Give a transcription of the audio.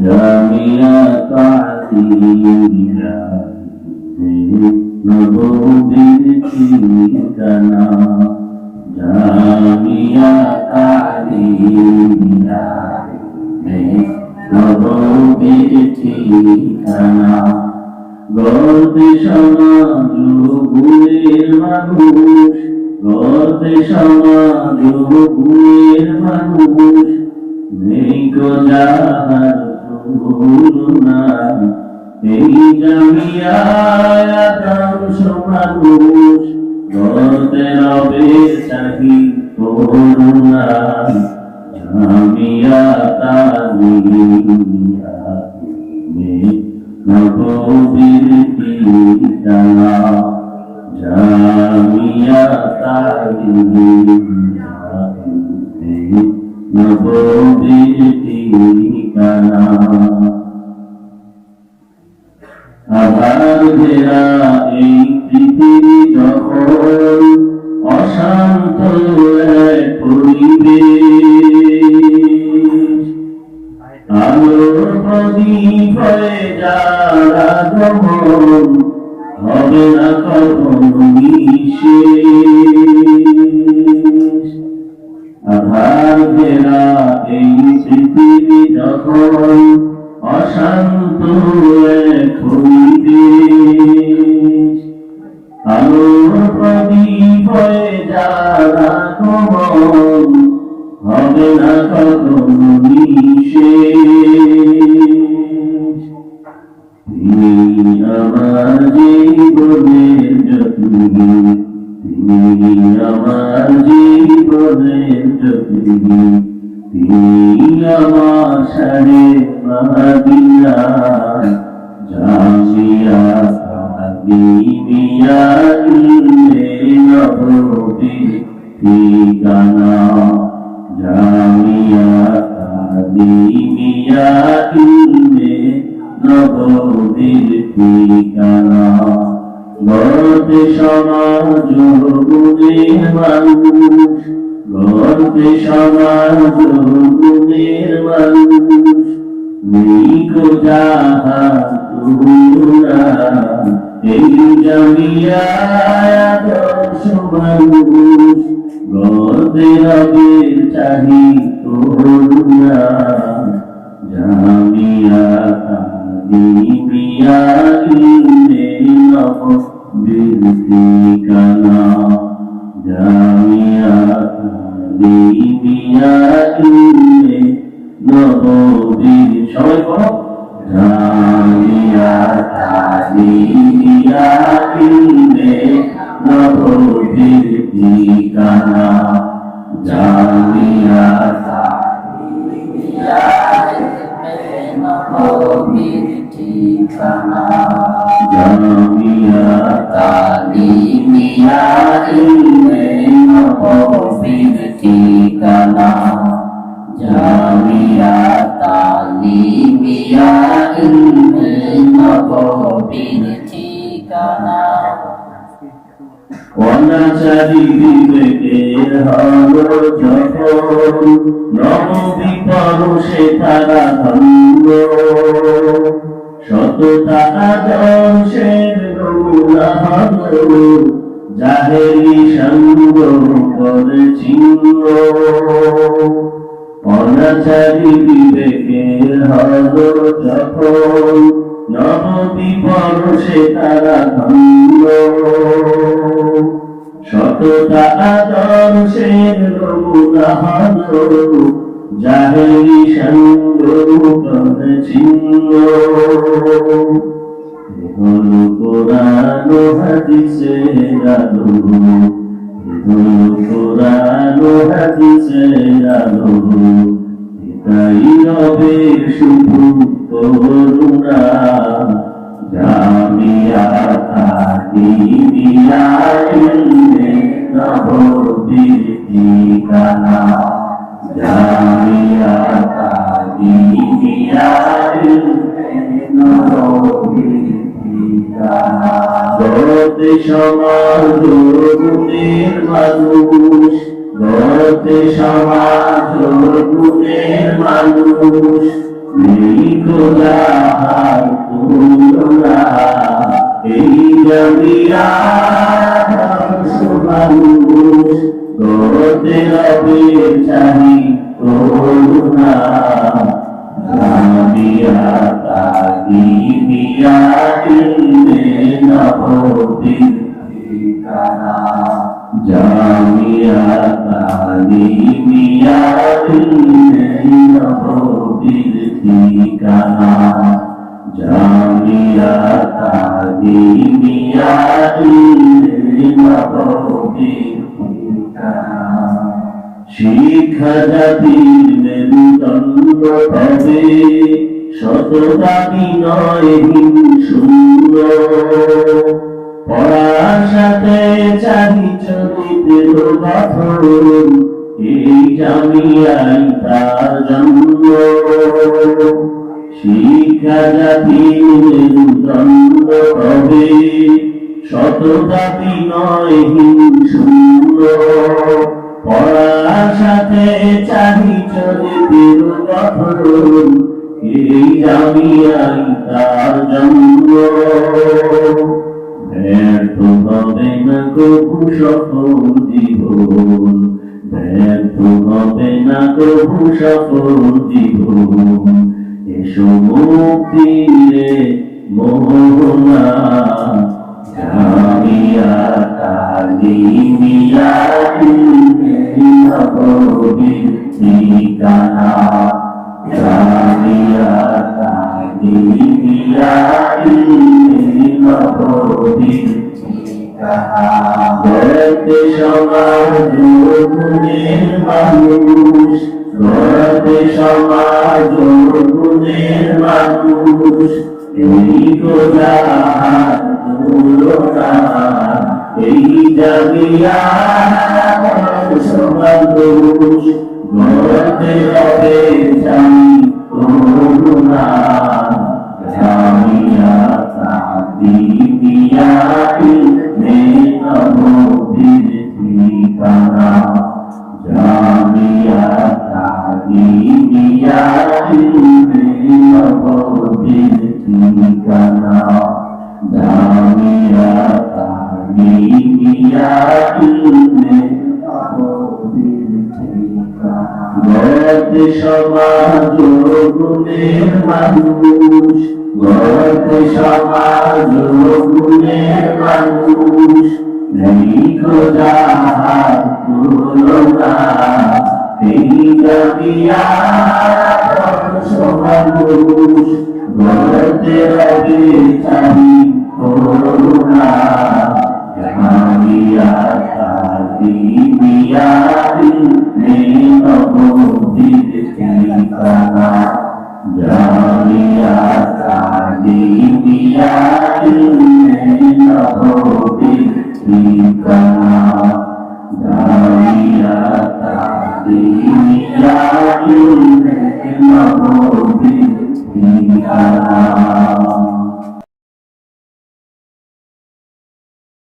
জামিয়া তাহিয়া নবীর ঠিকানা জামিয়া তাহিয়া নবীর ঠিকানা গর্বে সমাজ গুণের মানুষ, গর্বে সমাজ গুণের মানুষ নেই গো যাহার তুলনা এই জামিয়ায় আদর্শ মানুষ গর্বে রবে চাহি করুণা জামিয়া তালিয়া নবীর ঠিকানা জামিয়া তালিয়া নবীর ঠিকানা আবার ঘেরা এই পৃথিবী যখন অশান্ত পরিবেশ আলোর প্রদীপ হয়ে যারা গমন, হবে না কখনো এই পৃথিবী অশান্ত এক পরিবেশ আলোর প্রদীপ হয়ে যারা গমন হবে না কখনো নিঃশেষ তিনি আমার জীবনের যত্নী তিনি আমার জীবনের যত্নী তিনি আমার সারে মাদিনা জামিয়া দিনিয়া ইলে নবী ঠিকানা জামিয়া দিনিয়া ইলে নবীর ঠিকানা গর্বে সমাজ গুণের মানুষ সমাজ মানুষ নিকো যাহা তুরা এই জামিয়া মানুষ গর্বে রবে চাহি জামিয়া জামিয়া সবাই দিবিয়া ইলে নব বিরতিকানা জামিয়া জামিয়া তালিমিয়া ইলমে নবীর ঠিকানা জামিয়া তালিমিয়া ইলমে নবীর ঠিকানা অনাচারী বিবেকের হলো যখন নবী পরশে তারা ধন্য। আদর্শের রৌলা হলো নবী পরশে তারা ধন্য সততা আদর্শের রৌলা হলো জাহেরি সঙ্গ চিহ্ন হলো কোরআন হাদিসের আলো হলো কোরআন হাদিসের আলো এটাই রবে শুধু করুণা জামিয়া তাহিরিয়া ইলমে নবীর ঠিকানা জামিয়া গুণের মানুষ চাহি করুণা জামিয়া তাকি মিয়া দিলে নবদিন ঠিকানা জামিয়া দিলে নবদিন ঠিকানা জামিয়া তাকি মিয়া দিলে নবদিন ঠিকানা শিক্ষা জাতির মেরুদণ্ড হবে। শতদাবি নয় হিং শূন্য। পড়ার সাথে চাহি চরিত্র গঠন এই জামিয়াই তার জন্ম। শিক্ষা জাতির মেরুদণ্ড হবে শতদাবি নয় হিং শূন্য। পড়ার সাথে চাহি চরিত্র গঠন এই জামিয়াই তার জন্ম। ব্যর্থ হবে না কবু সফল জীবন ব্যর্থ হবে না কবু সফল জীবন এসো মুক্তিরে মোহনা জামিয়া তালিমিয়া নবীর ঠিকানা গুণের মানুষ এই এই জামিয়া সমাজ গড়তে হবে জানি করুণা ইলমে নবীর ঠিকানা গড়তে সমাজ গুণের মানুষ গড়তে সমাজ গুণের মানুষ নেই খোঁজার তুলনা এই গড়তে